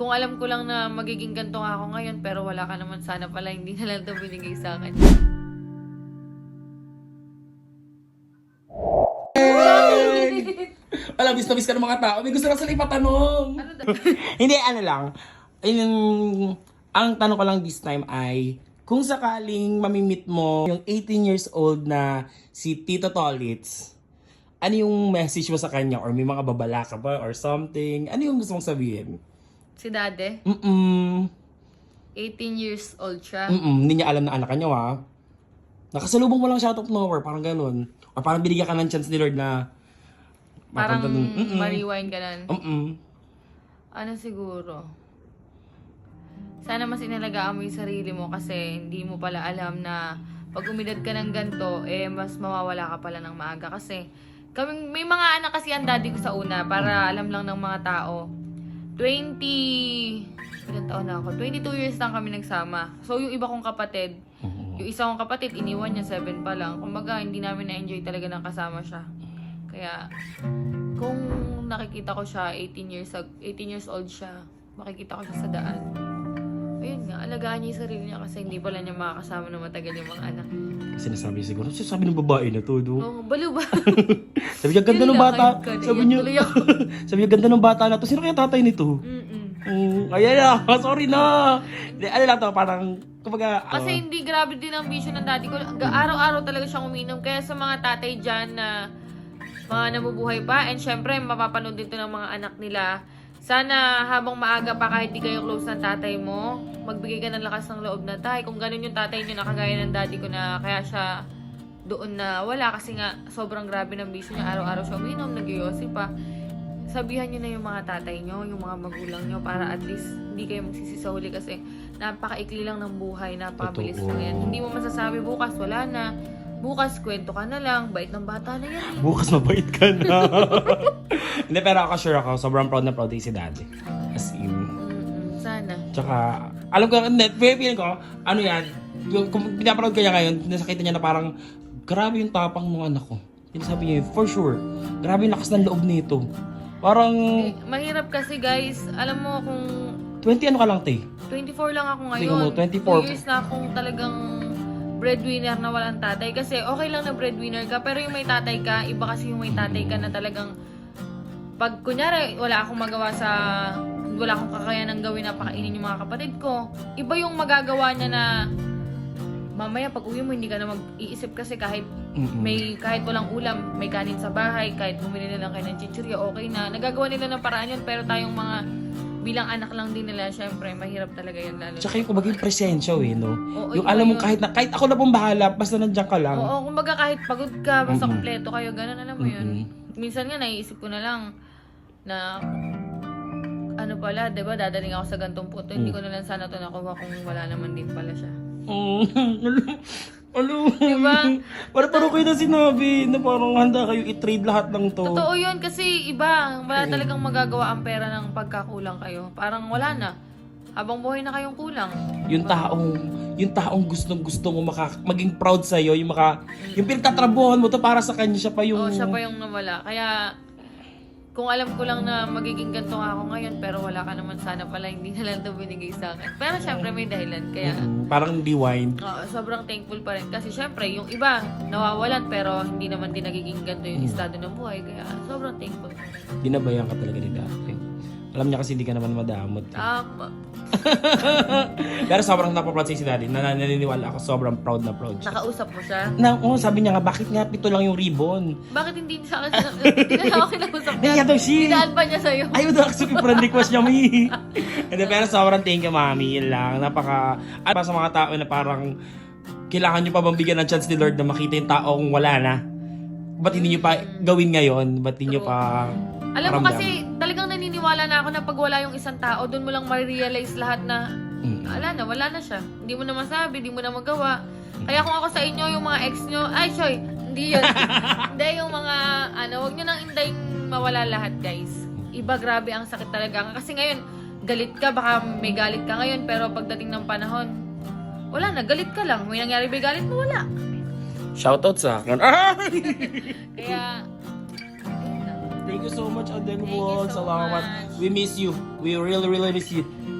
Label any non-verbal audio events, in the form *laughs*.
kung alam ko lang na magiging ganito nga ako ngayon, pero wala ka naman sana pala, hindi na lang ito binigay sa akin. Alam, bis na bis ka ng mga tao. May gusto lang sila ipatanong. Ano? *laughs* Hindi, ano lang. Yung, ang tanong ko lang this time ay, kung sakaling mamimit mo yung 18 years old na si Tito Tolitz, ano yung message mo sa kanya? Or may mga babala ka ba? Or something? Ano yung gusto mong sabihin? Si Dade, Mm-mm. 18 years old siya. Mm-mm. Hindi niya alam na anak niya, ha? Nakasalubong mo lang siya out of nowhere. Parang ganun. Or parang binigyan ka ng chance ni Lord na Parang. Mm-mm. ma-rewind ka nun. Mm-mm. Ano siguro? Sana mas inalagaan mo yung sarili mo kasi hindi mo pala alam na pag umidad ka ng ganito, eh mas mawawala ka pala ng maaga kasi kaming, may mga anak kasi ang daddy ko sa una para alam lang ng mga tao. 20 ilan taon na ako? 22 years lang kami nagsama. So yung iba kong kapatid, yung isa kong kapatid, iniwan niya 7 pa lang. Kumbaga, hindi namin na-enjoy talaga ng kasama siya. Kaya, kung nakikita ko siya, 18 years, ag- 18 years old siya, makikita ko siya sa daan. Alagaan niya yung sarili niya kasi hindi pala niya makakasama na matagal yung mga anak. Sinasabi siguro, sabi ng babae na to, no? Oh, baliw ba? *laughs* Sabi niya, ganda ng bata. ka Sabi niya, *laughs* sabi niya, ganda ng bata na to. Sino kaya tatay nito? Mm-mm. Mm, ayan na, *laughs* sorry na. Ano lang to, parang, kumbaga, Kasi ah, hindi grabe din ang vision ng daddy ko. Araw-araw talaga siyang uminom. Kaya sa mga tatay dyan na mga nabubuhay pa, and syempre, mapapanood dito ng mga anak nila, sana habang maaga pa kahit di kayo close ng tatay mo, magbigay ka ng lakas ng loob na tay. Kung ganun yung tatay niyo na kagaya ng daddy ko na kaya siya doon na wala kasi nga sobrang grabe ng bisyo niya. Araw-araw siya uminom, nag pa. Sabihan niyo na yung mga tatay niyo, yung mga magulang niyo para at least hindi kayo magsisi sa huli kasi napakaikli lang ng buhay, napakabilis lang yan. Hindi mo masasabi bukas, wala na. Bukas, kwento ka na lang. Bait ng bata na yan eh. bukas mabait ka na. *laughs* Hindi, pero ako sure ako, sobrang proud na proud din si daddy. As in, Mm-mm, sana. Tsaka, alam ko, hindi, feeling ko, ano yan, yung, kung pinapanood ko niya ngayon, nasakita niya na parang, grabe yung tapang ng anak ko. Yung sabi niya, for sure, grabe yung lakas ng loob nito. Parang, Eh, mahirap kasi guys, alam mo kung 20 ano ka lang, te? 24 lang ako Tingnan mo, ngayon. 24. 2 years na akong talagang breadwinner na walang tatay. Kasi okay lang na breadwinner ka, pero yung may tatay ka, iba kasi yung may tatay ka na talagang pag kunyari wala akong magawa sa wala akong kakayanan gawin na pakainin yung mga kapatid ko, iba yung magagawa niya na mamaya pag uwi mo hindi ka na mag-iisip kasi kahit may kahit walang ulam, may kanin sa bahay, kahit bumili na lang kayo ng chichirya, okay na. Nagagawa nila ng paraan yun, pero tayong mga bilang anak lang din nila, syempre, mahirap talaga yun lalo. Tsaka yung kumbaga yung presensya, eh, no? Oo, yung iba alam mo yun. kahit na, kahit ako na pong bahala, basta nandiyan ka lang. Oo, kumbaga kahit pagod ka, basta Mm-mm. kompleto kayo, ganun, alam mo yun. Minsan nga, naiisip ko na lang na ano pala, 'di ba dadaling ako sa gantong punto, hindi Mm. ko na lang sana to nakuha kung wala naman din pala siya. Mm. *laughs* Alam, Diba? Para *laughs* parang kayo na sinabi na parang handa kayo i-trade lahat ng to. Totoo yun kasi iba, wala talagang magagawa ang pera ng pagkakulang kayo. Parang wala na. Habang buhay na kayong kulang. yung taong yung taong gustong gusto mo maka, maging proud sa iyo yung maka yung pinagtatrabuhan mo to para sa kanya siya pa yung Oo, siya pa yung nawala. Kaya, kung alam ko lang na magiging ganito nga ako ngayon, pero wala ka naman sana pala, hindi na lang ito binigay sa akin. Pero syempre may dahilan. Kaya, Mm, parang rewind. oo, sobrang thankful pa rin. Kasi syempre, yung iba, nawawalan, pero hindi naman din nagiging ganito yung estado ng buhay. Kaya, sobrang thankful. Dinabayan ka talaga ni dati. Alam niya kasi hindi ka naman madamot. eh. Tama. *laughs* Pero sobrang napaproud si daddy. Na, naniniwala ako sobrang proud na proud siya. Nakausap mo siya. Na, oh, sabi niya nga, bakit nga pito lang yung ribbon? Bakit hindi sa akin sinasabi? Hindi na ako kinausap Hindi nga daw siya. Dinaan pa niya sa'yo. Ayaw daw ako friend request niya, mi. Hindi, pero sobrang thank you, mami. Yun lang. Napaka, at sa mga tao na parang, kailangan nyo pa bang bigyan ng chance ni Lord na makita yung tao kung wala na? Ba't hindi nyo pa gawin ngayon? Ba't hindi nyo pa Alam mo kasi, talagang naniniwala na ako na pag wala yung isang tao, doon mo lang ma-realize lahat na, Mm. ala na, wala na siya. Hindi mo na masabi, hindi mo na magawa. Kaya kung ako sa inyo, yung mga ex nyo, ay, Choy, hindi yun. *laughs* hindi yung mga, ano, wag nyo nang indayin mawala lahat, guys. Iba, grabe ang sakit talaga. Kasi ngayon, galit ka, baka may galit ka ngayon, pero pagdating ng panahon, wala na, galit ka lang. May nangyari ba galit mo, wala. Shoutout sa akin. *laughs* Kaya. Thank you so much, Aden Thank you Wall. so Salamat. much. We miss you. We really, really miss you.